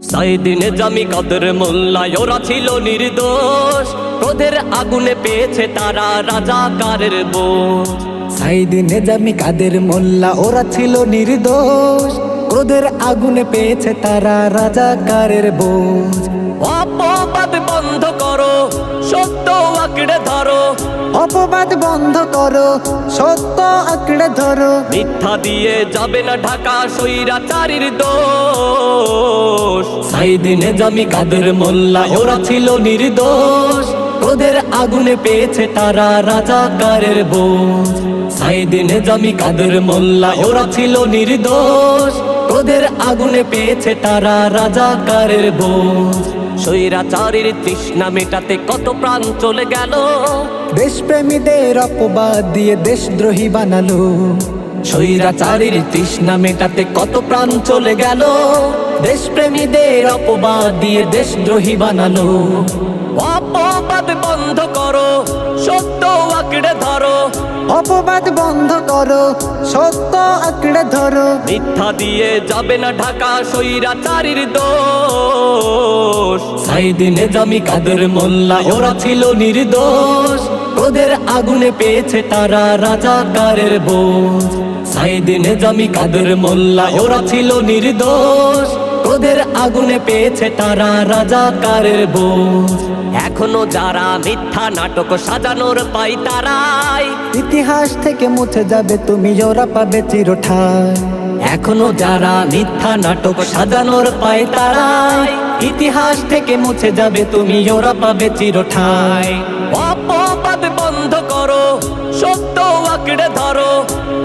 সাইদিনে জামি কাদের মোল্লায় ওরা ছিল নির্দোষ। ক্রোধের আগুনে পেয়েছে তারা রাজাকারের বোঝ। সাইদিন জামি কাদের মোল্লা ওরা ছিল নির্দোষ। ক্রোধের আগুনে পেয়েছে তারা রাজাকারের বোঝ। অপবাদ বন্ধ করো সত্য আঁকড়ে ধরো। অপবাদ বন্ধ করো, সত্য আঁকড়ে ধরো। মিথ্যা দিয়ে যাবে না ঢাকা সৈরাচারীর দোষ। সাইদিনে জামি কাদের মোল্লা, ওরা ছিল নির্দোষ। ক্রোধের আগুনে পেয়েছে তারা রাজাকারের বোঝ। সাইদিনে জামি কাদের মোল্লা, ওরা ছিল নির্দোষ। ক্রোধের আগুনে পেয়েছে তারা রাজাকারের বোঝ। সৈরাচারীর তৃষ্ণা মেটাতে কত প্রাণ চলে গেল। দেশপ্রেমীদের অপবাদ দিয়ে দেশদ্রোহী বানালো। স্বৈরাচারীর তৃষ্ণা মেটাতে কত প্রাণ চলে গেল। দেশপ্রেমীদের অপবাদ দিয়ে দেশদ্রোহী বানালো। অপবাদ বন্ধ করো, সত্য আঁকড়ে ধরো। মিথ্যা দিয়ে যাবে না ঢাকা সৈরাচারীর দোষ। সাইদিনে জামি কাদের মোল্লা, ওরা ছিল নির্দোষ। ওদের আগুনে পেয়েছে তারা রাজাকারের বোঝ। সাইদিনে জামি কাদের মোল্লা, ওরা ছিল নির্দোষ। ওদের আগুনে পেয়েছে তারা রাজাকারের বোঝ। এখনও যারা মিথ্যা নাটক সাজানোর পাই তারাই। ইতিহাস থেকে মুছে যাবে তুমি ওরা পাবে চিরঠায় এখনও যারা মিথ্যা নাটক সাজানোর পায় তারাই। ইতিহাস থেকে মুছে যাবে তুমি ওরা পাবে চিরঠায় অপবাদ বন্ধ করো সত্য আঁকড়ে ধরো।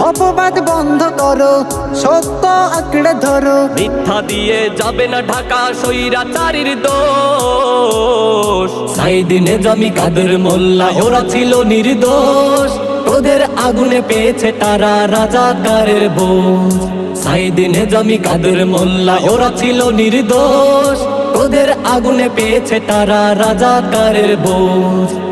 অপবাদ বন্ধ করো, সত্য আঁকড়ে ধরো। মিথ্যা দিয়ে যাবে না ঢাকা সৈরাচারীর দোষ। সাইদিনে জমি কাদের মোল্লা, ওরা ছিল নির্দোষ। ওদের আগুনে পেয়েছে তারা রাজাকারের বোঝ। সাইদিনে জমি কাদের মোল্লা, ওরা ছিল নির্দোষ। ওদের আগুনে পেয়েছে তারা রাজা রাজাকারের বোঝ।